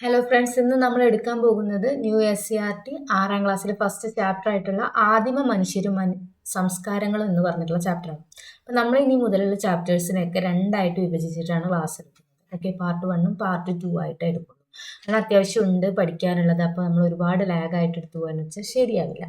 Hello friends ഇന്ന് നമ്മൾ എടുക്കാൻ പോകുന്നത് new S C R T ആറാം ക്ലാസ്സിലെ ഫസ്റ്റ് ചാപ്റ്റർ ആയിട്ടുള്ള ആദിമ മനുഷ്യരും മനു സംസ്കാരങ്ങളും എന്ന് പറഞ്ഞിട്ടുള്ള ചാപ്റ്ററാണ് അപ്പം നമ്മൾ ഇനി മുതലുള്ള ചാപ്റ്റേഴ്സിനെയൊക്കെ രണ്ടായിട്ട് വിഭജിച്ചിട്ടാണ് ക്ലാസ് എടുക്കുന്നത്. ഓക്കെ പാർട്ട് വണ്ണും പാർട്ട് ടു ആയിട്ട് എടുക്കുള്ളൂ. കാരണം അത്യാവശ്യം ഉണ്ട് പഠിക്കാനുള്ളത്. അപ്പോൾ നമ്മൾ ഒരുപാട് ലാഗായിട്ട് എടുത്തു പോകാന്ന് വെച്ചാൽ ശരിയാവില്ല.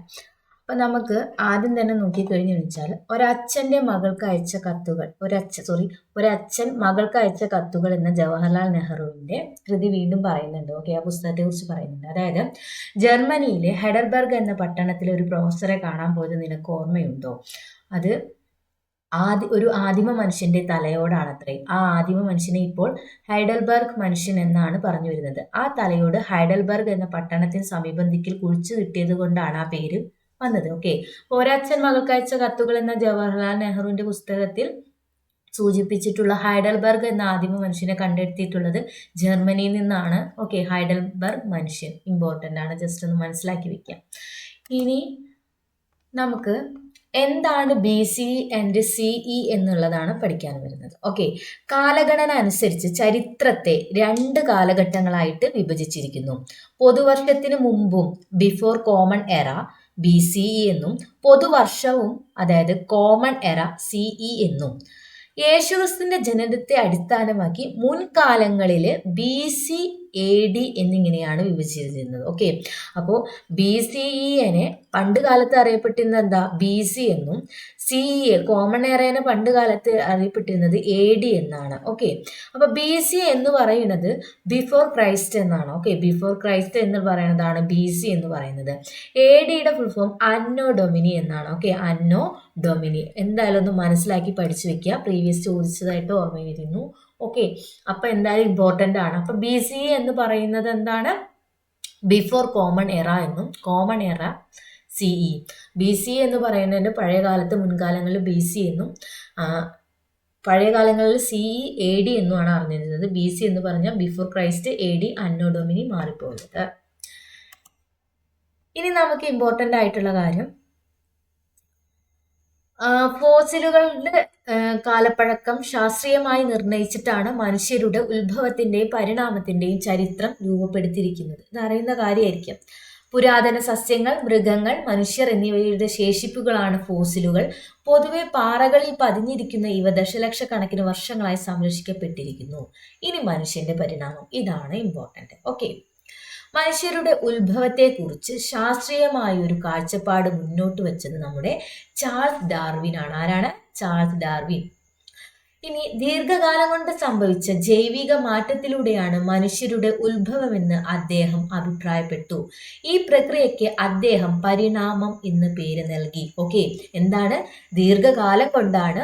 അപ്പം നമുക്ക് ആദ്യം തന്നെ നോക്കിക്കഴിഞ്ഞു വെച്ചാൽ ഒരച്ഛന്റെ മകൾക്ക് അയച്ച കത്തുകൾ ഒരച്ഛ സോറി ഒരച്ഛൻ മകൾക്ക് അയച്ച കത്തുകൾ എന്ന ജവഹർലാൽ നെഹ്റുവിന്റെ കൃതി വീണ്ടും പറയുന്നുണ്ട്. ഓക്കെ ആ പുസ്തകത്തെ കുറിച്ച് പറയുന്നുണ്ട്. അതായത് ജർമ്മനിയിലെ ഹെഡർബർഗ് എന്ന പട്ടണത്തിലെ ഒരു പ്രൊഫസറെ കാണാൻ പോയത് നിനക്ക് ഓർമ്മയുണ്ടോ? അത് ആദി ഒരു ആദിമ മനുഷ്യന്റെ തലയോടാണത്രേ ആ ആദിമ മനുഷ്യനെ ഇപ്പോൾ ഹൈഡൽബർഗ് മനുഷ്യൻ എന്നാണ് പറഞ്ഞു വരുന്നത്. ആ തലയോട് ഹൈഡൽബർഗ് എന്ന പട്ടണത്തിന് സമീപം ദിക്കിൽ കുഴിച്ചു കിട്ടിയത് കൊണ്ടാണ് ആ പേര് വന്നത്. ഓക്കെ ഒരച്ഛൻ മകൾക്കയച്ച കത്തുകൾ എന്ന ജവഹർലാൽ നെഹ്റുവിന്റെ പുസ്തകത്തിൽ സൂചിപ്പിച്ചിട്ടുള്ള ഹൈഡൽബർഗ് എന്ന ആദിമ മനുഷ്യനെ കണ്ടെത്തിയിട്ടുള്ളത് ജർമ്മനിയിൽ നിന്നാണ്. ഓക്കെ ഹൈഡൽബർഗ് മനുഷ്യൻ. ഇമ്പോർട്ടന്റ് ആണ്. ജസ്റ്റ് ഒന്ന് മനസ്സിലാക്കി വെക്കാം. ഇനി നമുക്ക് എന്താണ് B C and C E എന്നുള്ളതാണ് പഠിക്കാൻ വരുന്നത്. ഓക്കെ കാലഗണന അനുസരിച്ച് ചരിത്രത്തെ രണ്ട് കാലഘട്ടങ്ങളായിട്ട് വിഭജിച്ചിരിക്കുന്നു. പൊതുവർഷത്തിന് മുമ്പും before common era B C E എന്നും പൊതുവർഷവും അതായത് കോമൺ എറ സി ഇ എന്നും. യേശുക്രിസ്തുവിന്റെ ജനനത്തെ അടിസ്ഥാനമാക്കി മുൻകാലങ്ങളിൽ ബി സി എ ഡി എന്നിങ്ങനെയാണ് വിഭജിച്ചിരുന്നത്. ഓക്കെ അപ്പോൾ ബി സി ഇനെ പണ്ട് കാലത്ത് അറിയപ്പെട്ടിരുന്നത് എന്താ? ബി സി എന്നും സി ഇ കോമൺ ഏറേനെ പണ്ട് കാലത്ത് അറിയപ്പെട്ടിരുന്നത് എ ഡി എന്നാണ്. ഓക്കെ അപ്പോൾ ബി സി എന്ന് പറയുന്നത് ബിഫോർ ക്രൈസ്റ്റ് എന്നാണ്. ഓക്കെ ബിഫോർ ക്രൈസ്റ്റ് എന്ന് പറയുന്നതാണ് ബി സി എന്ന് പറയുന്നത്. എ ഡിയുടെ ഫുൾ ഫോം അന്നോ ഡൊമിനി എന്നാണ്. ഓക്കെ അന്നോ ഡൊമിനി എന്തായാലും ഒന്ന് മനസ്സിലാക്കി പഠിച്ചു വെക്കുക. പ്രീവിയസ് ചോദിച്ചതായിട്ട് ഓർമ്മ വരുന്നു. ഓക്കെ അപ്പോൾ എന്തായാലും ഇമ്പോർട്ടന്റ് ആണ്. അപ്പോൾ ബി സി എന്ന് പറയുന്നത് എന്താണ്? ബിഫോർ കോമൺ എറ എന്നും കോമൺ എറ സിഇ ബി സി എന്ന് പറയുന്നതിന് പഴയ കാലത്ത് മുൻകാലങ്ങളിൽ ബി സി എന്നും പഴയ കാലങ്ങളിൽ സിഇ എ ഡി എന്നുമാണ് അറിഞ്ഞിരുന്നത്. ബി സി എന്ന് പറഞ്ഞാൽ before Christ A D anno domini മാറിപ്പോയത്. ഇനി നമുക്ക് ഇമ്പോർട്ടന്റ് ആയിട്ടുള്ള കാര്യം ഫോസിലുകളുടെ കാലപ്പഴക്കം ശാസ്ത്രീയമായി നിർണയിച്ചിട്ടാണ് മനുഷ്യരുടെ ഉത്ഭവത്തിന്റെയും പരിണാമത്തിന്റെയും ചരിത്രം രൂപപ്പെടുത്തിയിരിക്കുന്നത്. ഇതറിയുന്ന കാര്യമായിരിക്കും. പുരാതന സസ്യങ്ങൾ മൃഗങ്ങൾ മനുഷ്യർ എന്നിവയുടെ ശേഷിപ്പുകളാണ് ഫോസിലുകൾ. പൊതുവെ പാറകളിൽ പതിഞ്ഞിരിക്കുന്ന ഇവ ദശലക്ഷക്കണക്കിന് വർഷങ്ങളായി സംരക്ഷിക്കപ്പെട്ടിരിക്കുന്നു. ഇനി മനുഷ്യന്റെ പരിണാമം. ഇതാണ് ഇമ്പോർട്ടന്റ് ഓക്കെ മനുഷ്യരുടെ ഉത്ഭവത്തെക്കുറിച്ച് ശാസ്ത്രീയമായ ഒരു കാഴ്ചപ്പാട് മുന്നോട്ട് വെച്ചത് നമ്മുടെ ചാൾസ് ഡാർവിൻ ആണ് ആരാണ്? Charles Darwin. ഇനി ദീർഘകാലം കൊണ്ട് സംഭവിച്ച ജൈവിക മാറ്റത്തിലൂടെയാണ് മനുഷ്യരുടെ ഉത്ഭവമെന്ന് അദ്ദേഹം അഭിപ്രായപ്പെട്ടു. ഈ പ്രക്രിയയ്ക്ക് അദ്ദേഹം പരിണാമം എന്ന് പേര് നൽകി. ഓക്കെ. എന്താണ്? ദീർഘകാലം കൊണ്ടാണ്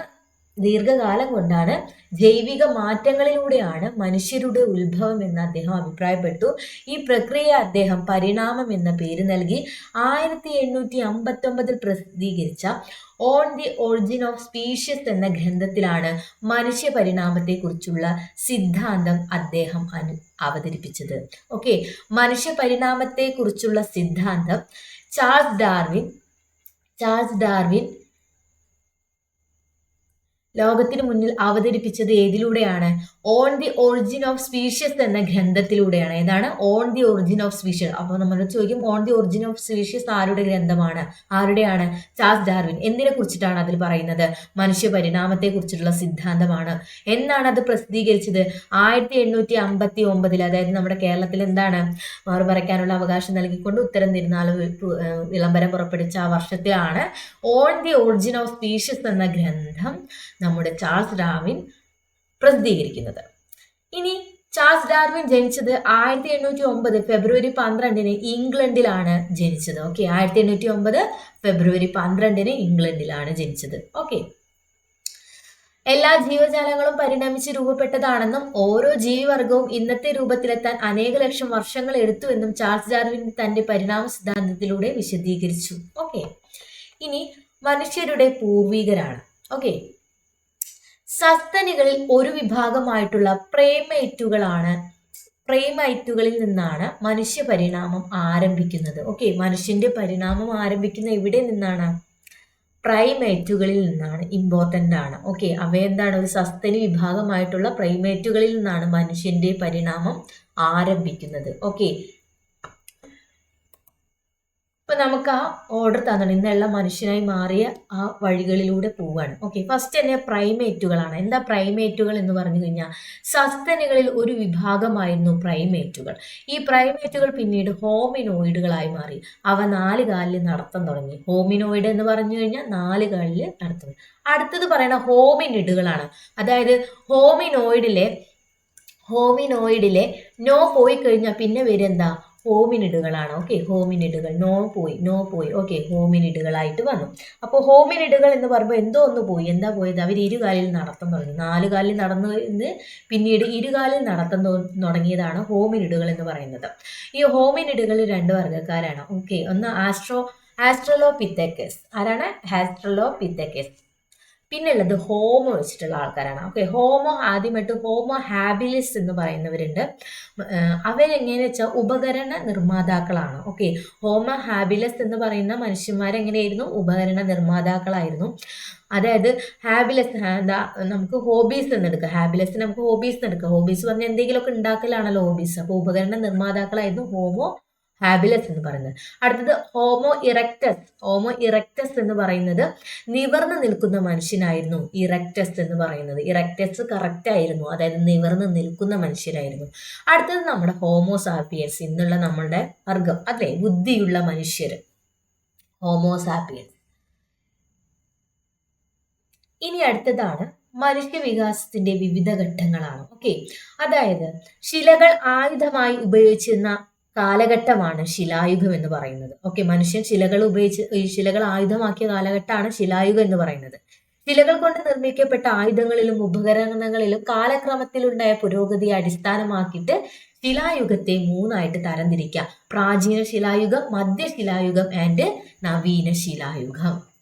ദീർഘകാലം കൊണ്ടാണ് ജൈവിക മാറ്റങ്ങളിലൂടെയാണ് മനുഷ്യരുടെ ഉത്ഭവം എന്ന് അദ്ദേഹം അഭിപ്രായപ്പെട്ടു. ഈ പ്രക്രിയ അദ്ദേഹം പരിണാമം എന്ന പേര് നൽകി ആയിരത്തി എണ്ണൂറ്റി അമ്പത്തി ഒമ്പതിൽ പ്രസിദ്ധീകരിച്ച on the origin of species എന്ന ഗ്രന്ഥത്തിലാണ് മനുഷ്യ പരിണാമത്തെക്കുറിച്ചുള്ള സിദ്ധാന്തം അദ്ദേഹം അനു അവതരിപ്പിച്ചത്. ഓക്കെ മനുഷ്യ പരിണാമത്തെക്കുറിച്ചുള്ള സിദ്ധാന്തം ചാൾസ് ഡാർവിൻ ചാൾസ് ഡാർവിൻ ലോകത്തിന് മുന്നിൽ അവതരിപ്പിച്ചത് ഏതിലൂടെയാണ്? On the origin of species എന്ന ഗ്രന്ഥത്തിലൂടെയാണ്. ഏതാണ്? On the origin of species അപ്പോൾ നമ്മൾ ചോദിക്കും on the origin of species ആരുടെ ഗ്രന്ഥമാണ്? ആരുടെയാണ്? Charles Darwin. എന്തിനെ കുറിച്ചിട്ടാണ് അതിൽ പറയുന്നത്? മനുഷ്യ പരിണാമത്തെ കുറിച്ചിട്ടുള്ള സിദ്ധാന്തമാണ്. എന്നാണ് അത് പ്രസിദ്ധീകരിച്ചത്? ആയിരത്തി എണ്ണൂറ്റി അമ്പത്തി ഒമ്പതിൽ അതായത് നമ്മുടെ കേരളത്തിൽ എന്താണ്? മാറി പറയ്ക്കാനുള്ള അവകാശം നൽകിക്കൊണ്ട് ഉത്തരം തിരുനാൾ വിളംബരം പുറപ്പെടുവിച്ച ആ വർഷത്തിലാണ് on the origin of species എന്ന ഗ്രന്ഥം നമ്മുടെ ചാൾസ് ഡാർവിൻ പ്രസിദ്ധീകരിക്കുന്നത്. ഇനി ചാൾസ് ഡാർവിൻ ജനിച്ചത് ആയിരത്തി എണ്ണൂറ്റി ഒമ്പത് ഫെബ്രുവരി പന്ത്രണ്ടിന് ഇംഗ്ലണ്ടിലാണ് ജനിച്ചത്. ഓക്കെ ആയിരത്തി എണ്ണൂറ്റി ഒമ്പത് ഫെബ്രുവരി പന്ത്രണ്ടിന് ഇംഗ്ലണ്ടിലാണ് ജനിച്ചത്. ഓക്കെ. എല്ലാ ജീവജാലങ്ങളും പരിണമിച്ച് രൂപപ്പെട്ടതാണെന്നും ഓരോ ജീവിവർഗവും ഇന്നത്തെ രൂപത്തിലെത്താൻ അനേക ലക്ഷം വർഷങ്ങൾ എടുത്തു എന്നും ചാൾസ് ഡാർവിൻ തന്റെ പരിണാമ സിദ്ധാന്തത്തിലൂടെ വിശദീകരിച്ചു. ഓക്കെ. ഇനി മനുഷ്യരുടെ പൂർവികരാണ്. ഓക്കെ. സസ്തനികളിൽ ഒരു വിഭാഗമായിട്ടുള്ള പ്രേമൈറ്റുകളാണ്. പ്രേമൈറ്റുകളിൽ നിന്നാണ് മനുഷ്യ പരിണാമം ആരംഭിക്കുന്നത്. ഓക്കെ മനുഷ്യന്റെ പരിണാമം ആരംഭിക്കുന്ന എവിടെ നിന്നാണ്? പ്രൈമേറ്റുകളിൽ നിന്നാണ് ഇമ്പോർട്ടന്റ് ആണ്. ഓക്കെ അവയെന്താണ് ഒരു സസ്തനി വിഭാഗമായിട്ടുള്ള പ്രൈമേറ്റുകളിൽ നിന്നാണ് മനുഷ്യന്റെ പരിണാമം ആരംഭിക്കുന്നത്. ഓക്കെ അപ്പൊ നമുക്ക് ആ ഓർഡർ തന്നിട്ട് ഇന്നുള്ള മനുഷ്യനായി മാറിയ ആ വഴികളിലൂടെ പോവുകയാണ് ഓക്കെ ഫസ്റ്റ് തന്നെ പ്രൈമേറ്റുകളാണ് എന്താ പ്രൈമേറ്റുകൾ എന്ന് പറഞ്ഞു കഴിഞ്ഞാൽ സസ്തനികളിൽ ഒരു വിഭാഗമായിരുന്നു പ്രൈമേറ്റുകൾ ഈ പ്രൈമേറ്റുകൾ പിന്നീട് ഹോമിനോയിഡുകളായി മാറി. അവ നാല് കാലിൽ നടത്തം തുടങ്ങി. ഹോമിനോയിഡ് എന്ന് പറഞ്ഞു കഴിഞ്ഞാൽ നാല് കാലിൽ നടത്തുന്നത് അടുത്തത് പറയുന്ന ഹോമിനിഡുകളാണ് അതായത് ഹോമിനോയിഡിലെ ഹോമിനോയിഡിലെ നോ പോയി കഴിഞ്ഞാൽ പിന്നെ വരുന്ന ഹോമിനിഡുകളാണ് ഓക്കെ ഹോമിനിഡുകൾ നോ പോയി നോ പോയി. ഓക്കെ ഹോമിനിഡുകളായിട്ട് വന്നു. അപ്പോൾ ഹോമിനിഡുകൾ എന്ന് പറയുമ്പോൾ എന്തോ ഒന്ന് പോയി. എന്താ പോയത്? അവർ ഇരുകാലിൽ നടത്തം തുടങ്ങി. നാല് കാലിൽ നടന്നു എന്ന് പിന്നീട് ഇരുകാലിൽ നടത്തം തുടങ്ങിയതാണ് ഹോമിനിഡുകൾ എന്ന് പറയുന്നത്. ഈ ഹോമിനിഡുകൾ രണ്ട് വർഗക്കാരാണ്. ഓക്കെ ഒന്ന് ആസ്ട്രോ ആസ്ട്രലോപിത്തക്കസ് ആരാണ്? ആസ്ട്രലോപിത്തക്കസ് പിന്നെ ഉള്ളത് ഹോമോ വെച്ചിട്ടുള്ള ആൾക്കാരാണ്. ഓക്കെ ഹോമോ ആദ്യമായിട്ട് ഹോമോ ഹാബിലിസ് എന്ന് പറയുന്നവരുണ്ട്. അവരെങ്ങനെയെന്ന് അവരെങ്ങനെ വെച്ചാൽ ഉപകരണ നിർമ്മാതാക്കളാണ്. ഓക്കെ ഹോമോ ഹാബിലസ് എന്ന് പറയുന്ന മനുഷ്യന്മാരെങ്ങനെയായിരുന്നു? ഉപകരണ നിർമ്മാതാക്കളായിരുന്നു. അതായത് ഹാബിലസ് എന്താ നമുക്ക് ഹോബീസ് എന്ന് എടുക്കുക ഹാബിലസ് നമുക്ക് ഹോബീസ് എന്ന് എടുക്കുക ഹോബീസ് പറഞ്ഞാൽ എന്തെങ്കിലുമൊക്കെ ഉണ്ടാക്കലാണല്ലോ ഹോബീസ് അപ്പോൾ ഉപകരണ നിർമ്മാതാക്കളായിരുന്നു ഹോമോ ഹാബിലസ് എന്ന് പറയുന്നത്. അടുത്തത് ഹോമോ ഇറക്ടസ് ഹോമോ ഇറക്ടസ് എന്ന് പറയുന്നത് നിവർന്നു നിൽക്കുന്ന മനുഷ്യനായിരുന്നു. ഇറക്ടസ് എന്ന് പറയുന്നത്. ഇറക്ടസ് കറക്റ്റ് ആയിരുന്നു. അതായത് നിവർന്നു നിൽക്കുന്ന മനുഷ്യരായിരുന്നു അടുത്തത് നമ്മുടെ ഹോമോ സാപ്പിയൻസ് ഇന്നുള്ള നമ്മളുടെ വർഗം അതെ ബുദ്ധിയുള്ള മനുഷ്യർ. ഹോമോസാപ്പിയൻസ് ഇനി അടുത്തതാണ് മനുഷ്യ വികാസത്തിന്റെ വിവിധ ഘട്ടങ്ങളാണ്. ഓക്കെ അതായത് ശിലകൾ ആയുധമായി ഉപയോഗിച്ചിരുന്ന കാലഘട്ടമാണ് ശിലായുഗം എന്ന് പറയുന്നത്. ഓക്കെ മനുഷ്യൻ ശിലകൾ ഉപയോഗിച്ച് ശിലകൾ ആയുധമാക്കിയ കാലഘട്ടമാണ് ശിലായുഗം എന്ന് പറയുന്നത്. ശിലകൾ കൊണ്ട് നിർമ്മിക്കപ്പെട്ട ആയുധങ്ങളിലും ഉപകരണങ്ങളിലും കാലക്രമത്തിലുണ്ടായ പുരോഗതിയെ അടിസ്ഥാനമാക്കിയിട്ട് ശിലായുഗത്തെ മൂന്നായിട്ട് തരംതിരിക്കാം. പ്രാചീന ശിലായുഗം മധ്യ ശിലായുഗം ആൻഡ് നവീന ശിലായുഗം.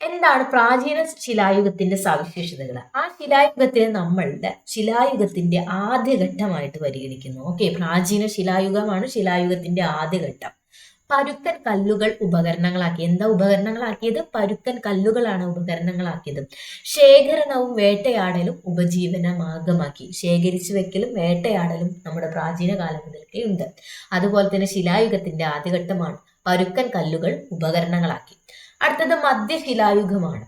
എന്താണ് പ്രാചീന ശിലായുഗത്തിന്റെ സവിശേഷതകൾ? ആ ശിലായുഗത്തിനെ നമ്മളുടെ ശിലായുഗത്തിന്റെ ആദ്യഘട്ടമായിട്ട് പരിഗണിക്കുന്നു. ഓക്കെ പ്രാചീന ശിലായുഗമാണ് ശിലായുഗത്തിന്റെ ആദ്യഘട്ടം. പരുക്കൻ കല്ലുകൾ ഉപകരണങ്ങളാക്കി. എന്താ ഉപകരണങ്ങളാക്കിയത്? പരുക്കൻ കല്ലുകളാണ് ഉപകരണങ്ങളാക്കിയത്. ശേഖരണവും വേട്ടയാടലും ഉപജീവന മാർഗമാക്കി ശേഖരിച്ചു വെക്കലും വേട്ടയാടലും നമ്മുടെ പ്രാചീന കാലം മുതൽക്കേ ഉണ്ട്. അതുപോലെ തന്നെ ശിലായുഗത്തിന്റെ ആദ്യഘട്ടമാണ് പരുക്കൻ കല്ലുകൾ ഉപകരണങ്ങളാക്കി. അടുത്തത് മധ്യശിലായുഗമാണ്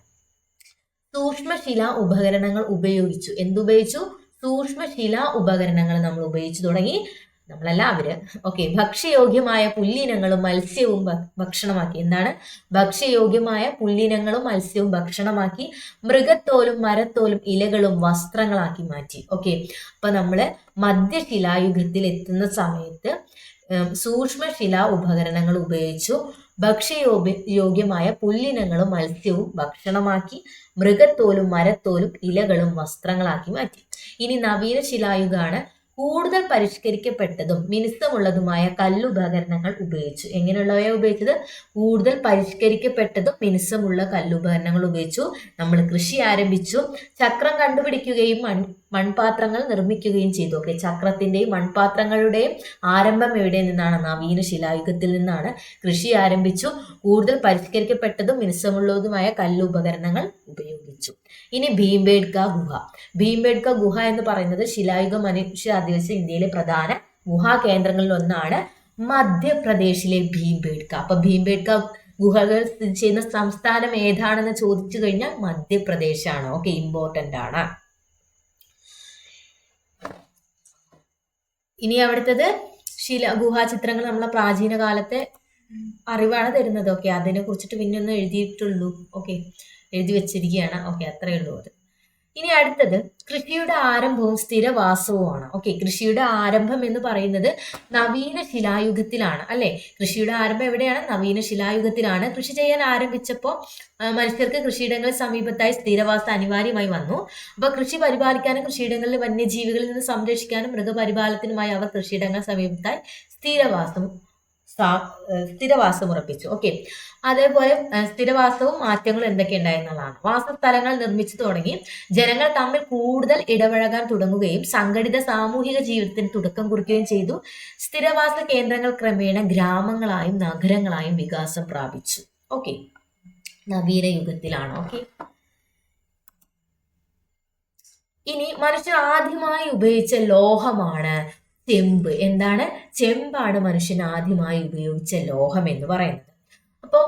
സൂക്ഷ്മശില ഉപകരണങ്ങൾ ഉപയോഗിച്ചു. എന്തുപയോഗിച്ചു? സൂക്ഷ്മശില ഉപകരണങ്ങൾ നമ്മൾ ഉപയോഗിച്ചു തുടങ്ങി. നമ്മളല്ല അവർ ഓക്കെ ഭക്ഷ്യയോഗ്യമായ പുല്ലിനങ്ങളും മത്സ്യവും ഭക്ഷണമാക്കി. എന്താണ്? ഭക്ഷ്യയോഗ്യമായ പുല്ലിനങ്ങളും മത്സ്യവും ഭക്ഷണമാക്കി. മൃഗത്തോലും മരത്തോലും ഇലകളും വസ്ത്രങ്ങളാക്കി മാറ്റി. ഓക്കെ അപ്പൊ നമ്മൾ മധ്യശിലായുഗത്തിൽ എത്തുന്ന സമയത്ത് സൂക്ഷ്മശില ഉപകരണങ്ങൾ ഉപയോഗിച്ചു. ഭക്ഷ്യയോഗ്യ യോഗ്യമായ പുല്ലിനങ്ങളും മത്സ്യവും ഭക്ഷണമാക്കി മൃഗത്തോലും മരത്തോലും ഇലകളും വസ്ത്രങ്ങളാക്കി മാറ്റി. ഇനി നവീന ശിലായുഗാണ്. കൂടുതൽ പരിഷ്കരിക്കപ്പെട്ടതും മിനുസമുള്ളതുമായ കല്ലുപകരണങ്ങൾ ഉപയോഗിച്ചു. എങ്ങനെയുള്ളവയെ ഉപയോഗിച്ചത്? കൂടുതൽ പരിഷ്കരിക്കപ്പെട്ടതും മിനുസമുള്ള കല്ലുപകരണങ്ങൾ ഉപയോഗിച്ചു. നമ്മൾ കൃഷി ആരംഭിച്ചു. ചക്രം കണ്ടുപിടിക്കുകയും മൺപാത്രങ്ങൾ നിർമ്മിക്കുകയും ചെയ്തു. ഓക്കെ ചക്രത്തിന്റെയും മൺപാത്രങ്ങളുടെയും ആരംഭം എവിടെ നിന്നാണ്? നവീന ശിലായുഗത്തിൽ നിന്നാണ് കൃഷി ആരംഭിച്ചു. കൂടുതൽ പരിഷ്കരിക്കപ്പെട്ടതും മിനുസമുള്ളതുമായ കല്ലുപകരണങ്ങൾ ഉപയോഗിച്ചു. ഇനി ഭീംബേഡ്ക ഗുഹ. ഭീംബേഡ്ക ഗുഹ എന്ന് പറയുന്നത് ശിലായുഗ മനുഷ്യ അധിവസിച്ച ഇന്ത്യയിലെ പ്രധാന ഗുഹാ കേന്ദ്രങ്ങളിൽ ഒന്നാണ് മധ്യപ്രദേശിലെ ഭീംബേഡ്ക അപ്പൊ ഭീംബേഡ്ക ഗുഹകൾ സ്ഥിതി ചെയ്യുന്ന സംസ്ഥാനം ഏതാണെന്ന് ചോദിച്ചു കഴിഞ്ഞാൽ മധ്യപ്രദേശാണ്. ഓക്കെ ഇമ്പോർട്ടന്റ് ആണ്. ഇനി അവിടുത്തത് ശില ഗുഹാചിത്രങ്ങൾ നമ്മളെ പ്രാചീന കാലത്തെ അറിവാണ് തരുന്നത്. ഓക്കെ അതിനെ കുറിച്ചിട്ട് പിന്നെ ഒന്ന് എഴുതിയിട്ടുള്ളൂ. ഓക്കെ എഴുതി വെച്ചിരിക്കുകയാണ്. ഓക്കെ അത്രയേ ഉള്ളൂ അത്. ഇനി അടുത്തത് കൃഷിയുടെ ആരംഭവും സ്ഥിരവാസവുമാണ്. ഓക്കെ കൃഷിയുടെ ആരംഭം എന്ന് പറയുന്നത് നവീന ശിലായുഗത്തിലാണ് അല്ലെ? കൃഷിയുടെ ആരംഭം എവിടെയാണ്? നവീന ശിലായുഗത്തിലാണ്. കൃഷി ചെയ്യാൻ ആരംഭിച്ചപ്പോൾ മനുഷ്യർക്ക് കൃഷിയിടങ്ങളിൽ സമീപത്തായി സ്ഥിരവാസം അനിവാര്യമായി വന്നു. അപ്പൊ കൃഷി പരിപാലിക്കാനും കൃഷിയിടങ്ങളിൽ വന്യജീവികളിൽ നിന്ന് സംരക്ഷിക്കാനും മൃഗപരിപാലനത്തിനുമായി അവർ കൃഷിയിടങ്ങൾ സമീപത്തായി സ്ഥിരവാസം സ്ഥിരവാസം ഉറപ്പിച്ചു. ഓക്കെ. അതേപോലെ സ്ഥിരവാസവും മാറ്റങ്ങളും എന്തൊക്കെ ഉണ്ടായെന്നുള്ളതാണ്. വാസസ്ഥലങ്ങൾ നിർമ്മിച്ചു തുടങ്ങി. ജനങ്ങൾ തമ്മിൽ കൂടുതൽ ഇടപഴകാൻ തുടങ്ങുകയും സംഘടിത സാമൂഹിക ജീവിതത്തിന് തുടക്കം കുറിക്കുകയും ചെയ്തു. സ്ഥിരവാസ കേന്ദ്രങ്ങൾ ക്രമേണ ഗ്രാമങ്ങളായും നഗരങ്ങളായും വികാസം പ്രാപിച്ചു. ഓക്കെ. നവീന യുഗത്തിലാണ്. ഓക്കെ. ഇനി മനുഷ്യർ ആദ്യമായി ഉപയോഗിച്ച ലോഹമാണ് ചെമ്പ്. എന്താണ്? ചെമ്പാണ് മനുഷ്യൻ ആദ്യമായി ഉപയോഗിച്ച ലോഹം എന്ന് പറയുന്നത്. അപ്പോൾ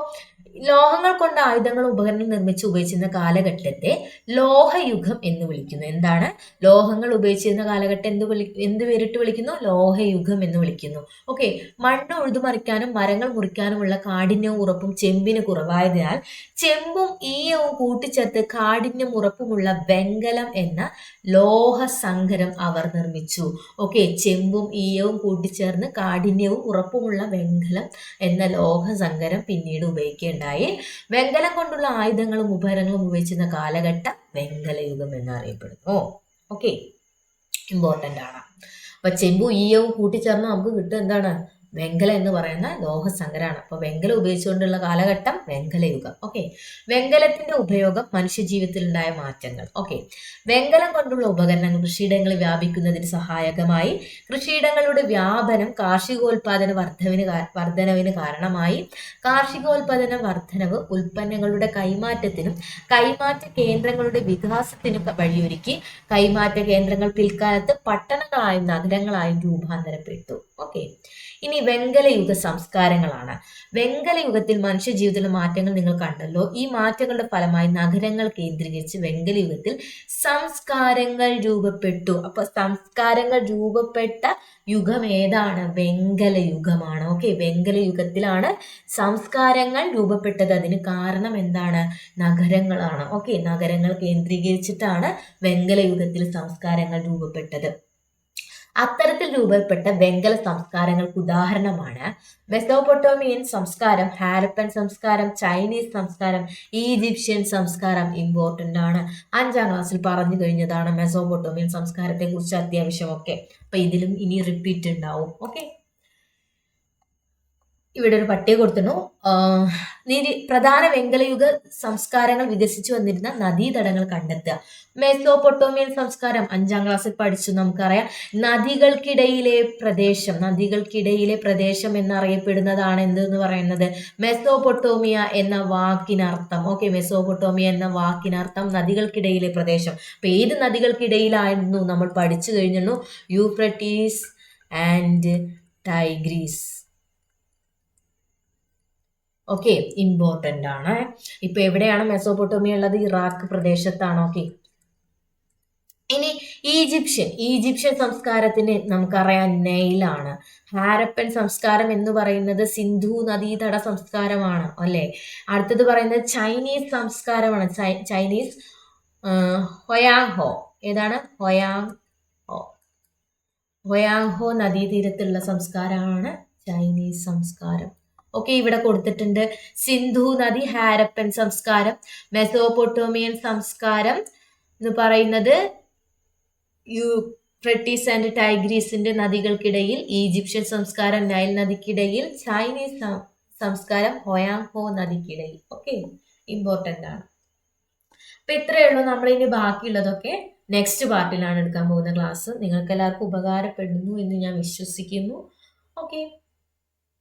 ലോഹങ്ങൾ കൊണ്ട് ആയുധങ്ങൾ ഉപകരണം നിർമ്മിച്ച് ഉപയോഗിച്ചിരുന്ന കാലഘട്ടത്തെ ലോഹയുഗം എന്ന് വിളിക്കുന്നു. എന്താണ്? ലോഹങ്ങൾ ഉപയോഗിച്ചിരുന്ന കാലഘട്ടം എന്ത് വിളി എന്ത് പേരിട്ട് വിളിക്കുന്നു? ലോഹയുഗം എന്ന് വിളിക്കുന്നു. ഓക്കെ മണ്ണ് ഉഴുതുമറിക്കാനും മരങ്ങൾ മുറിക്കാനുമുള്ള കാഠിന്യവും ഉറപ്പും ചെമ്പിന് കുറവായതിനാൽ ചെമ്പും ഈയവും കൂട്ടിച്ചേർത്ത് കാഠിന്യം ഉറപ്പുമുള്ള വെങ്കലം എന്ന ലോഹ സങ്കരം അവർ നിർമ്മിച്ചു. ഓക്കെ ചെമ്പും ഈയവും കൂട്ടിച്ചേർന്ന് കാഠിന്യവും ഉറപ്പുമുള്ള വെങ്കലം എന്ന ലോഹ സങ്കരം പിന്നീട് ഉപയോഗിക്കേണ്ട ഉണ്ടായി വെങ്കലം കൊണ്ടുള്ള ആയുധങ്ങളും ഉപകരണങ്ങളും ഉപയോഗിച്ചിരുന്ന കാലഘട്ടം വെങ്കലയുഗം എന്നറിയപ്പെടുന്നു. ഓക്കെ ഇമ്പോർട്ടന്റ് ആണ്. അപ്പൊ ചെമ്പു ഈയവും കൂട്ടിച്ചേർന്ന് നമുക്ക് കിട്ടുക എന്താണ്? വെങ്കലം എന്ന് പറയുന്ന ലോഹസങ്കരാണ്. അപ്പോൾ വെങ്കല ഉപയോഗിച്ചുകൊണ്ടുള്ള കാലഘട്ടം വെങ്കലയുഗം. ഓക്കെ. വെങ്കലത്തിന്റെ ഉപയോഗം മനുഷ്യജീവിതത്തിൽ ഉണ്ടായ മാറ്റങ്ങൾ. ഓക്കെ. വെങ്കലം കൊണ്ടുള്ള ഉപകരണങ്ങൾ കൃഷിയിടങ്ങളിൽ വ്യാപിക്കുന്നതിന് സഹായകമായി കൃഷിയിടങ്ങളുടെ വ്യാപനം കാർഷികോൽപാദന വർദ്ധവിന് വർധനവിന് കാരണമായി കാർഷികോൽപാദന വർധനവ് ഉൽപ്പന്നങ്ങളുടെ കൈമാറ്റത്തിനും കൈമാറ്റ കേന്ദ്രങ്ങളുടെ വികാസത്തിനും വഴിയൊരുക്കി കൈമാറ്റ കേന്ദ്രങ്ങൾ പിൽക്കാലത്ത് പട്ടണങ്ങളായും നഗരങ്ങളായും രൂപാന്തരപ്പെട്ടു. ഓക്കെ ഇനി വെങ്കലയുഗ സംസ്കാരങ്ങളാണ്. വെങ്കലയുഗത്തിൽ മനുഷ്യ ജീവിതത്തിലെ മാറ്റങ്ങൾ നിങ്ങൾ കണ്ടല്ലോ. ഈ മാറ്റങ്ങളുടെ ഫലമായി നഗരങ്ങൾ കേന്ദ്രീകരിച്ച് വെങ്കലയുഗത്തിൽ സംസ്കാരങ്ങൾ രൂപപ്പെട്ടു. അപ്പൊ സംസ്കാരങ്ങൾ രൂപപ്പെട്ട യുഗം ഏതാണ്? വെങ്കലയുഗമാണ് ഓക്കെ വെങ്കലയുഗത്തിലാണ് സംസ്കാരങ്ങൾ രൂപപ്പെട്ടത്. അതിന് കാരണം എന്താണ്? നഗരങ്ങളാണ്. ഓക്കെ നഗരങ്ങൾ കേന്ദ്രീകരിച്ചിട്ടാണ് വെങ്കലയുഗത്തിൽ സംസ്കാരങ്ങൾ രൂപപ്പെട്ടത്. അത്തരത്തിൽ രൂപപ്പെട്ട വെങ്കല സംസ്കാരങ്ങൾക്ക് ഉദാഹരണമാണ് മെസോപ്പൊട്ടോമിയൻ സംസ്കാരം ഹാരപ്പൻ സംസ്കാരം ചൈനീസ് സംസ്കാരം ഈജിപ്ഷ്യൻ സംസ്കാരം ഇമ്പോർട്ടന്റ് ആണ്. അഞ്ചാം ക്ലാസ്സിൽ പറഞ്ഞു കഴിഞ്ഞതാണ് മെസോപ്പൊട്ടോമിയൻ സംസ്കാരത്തെ കുറിച്ച് അത്യാവശ്യമൊക്കെ. അപ്പൊ ഇതിലും ഇനി റിപ്പീറ്റ് ഉണ്ടാവും. ഓക്കെ ഇവിടെ ഒരു പട്ടിക കൊടുത്തിരുന്നു. നിരി പ്രധാന വെങ്കലയുഗ സംസ്കാരങ്ങൾ വികസിച്ചു വന്നിരുന്ന നദീതടങ്ങൾ കണ്ടെത്തുക. മെസോപൊട്ടോമിയൻ സംസ്കാരം അഞ്ചാം ക്ലാസ്സിൽ പഠിച്ചു നമുക്കറിയാം. നദികൾക്കിടയിലെ പ്രദേശം നദികൾക്കിടയിലെ പ്രദേശം എന്നറിയപ്പെടുന്നതാണ് എന്തെന്ന് പറയുന്നത്? മെസോപൊട്ടോമിയ എന്ന വാക്കിനർത്ഥം. ഓക്കെ മെസോപൊട്ടോമിയ എന്ന വാക്കിനർത്ഥം നദികൾക്കിടയിലെ പ്രദേശം. അപ്പൊ ഏത് നദികൾക്കിടയിലായിരുന്നു നമ്മൾ പഠിച്ചു കഴിഞ്ഞു Euphrates and Tigris. Okay important ആണ്. ഇപ്പൊ എവിടെയാണ് മെസോപ്പൊട്ടോമിയ ഉള്ളത്? ഇറാഖ് പ്രദേശത്താണ്. ഓക്കെ ഇനി ഈജിപ്ഷ്യൻ. ഈജിപ്ഷ്യൻ സംസ്കാരത്തിന് നമുക്കറിയാം നെയിലാണ് ഹാരപ്പൻ സംസ്കാരം എന്ന് പറയുന്നത് സിന്ധു നദീതട സംസ്കാരമാണ് അല്ലേ? അടുത്തത് പറയുന്നത് ചൈനീസ് സംസ്കാരമാണ്. ചൈനീസ് ഹൊയാങ് ഏതാണ്? ഹൊയാങ് ഹോ ഹൊയാങ് ഹോ നദീതീരത്തുള്ള സംസ്കാരമാണ് ചൈനീസ് സംസ്കാരം. ഓക്കെ ഇവിടെ കൊടുത്തിട്ടുണ്ട്. സിന്ധു നദി ഹാരപ്പൻ സംസ്കാരം മെസോപൊട്ടോമിയൻ സംസ്കാരം എന്ന് പറയുന്നത് യു ഫ്രട്ടീസ് ആൻഡ് ടൈഗ്രീസിന്റെ നദികൾക്കിടയിൽ ഈജിപ്ഷ്യൻ സംസ്കാരം നൈൽ നദിക്കിടയിൽ ചൈനീസ് സംസ്കാരം ഹൊയാങ് ഹോ നദിക്കിടയിൽ. ഓക്കെ ഇമ്പോർട്ടന്റ് ആണ്. അപ്പൊ ഇത്രയേ ഉള്ളൂ നമ്മൾ ഇനി ബാക്കിയുള്ളതൊക്കെ നെക്സ്റ്റ് പാർട്ടിലാണ് എടുക്കാൻ പോകുന്ന ക്ലാസ് നിങ്ങൾക്ക് എല്ലാവർക്കും ഉപകാരപ്പെടുന്നു എന്ന് ഞാൻ വിശ്വസിക്കുന്നു. ഓക്കെ